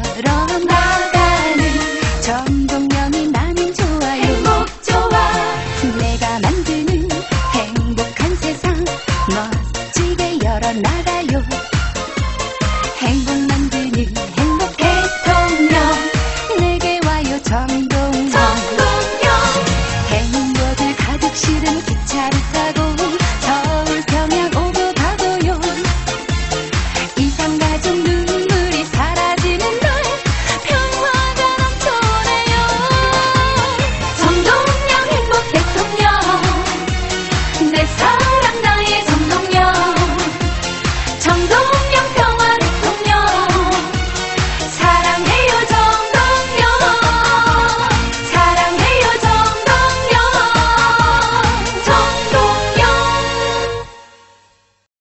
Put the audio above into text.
걸어나가는 전동령이 나는 좋아요 행복 좋아 내가 만드는 행복한 세상 멋지게 열어나가요.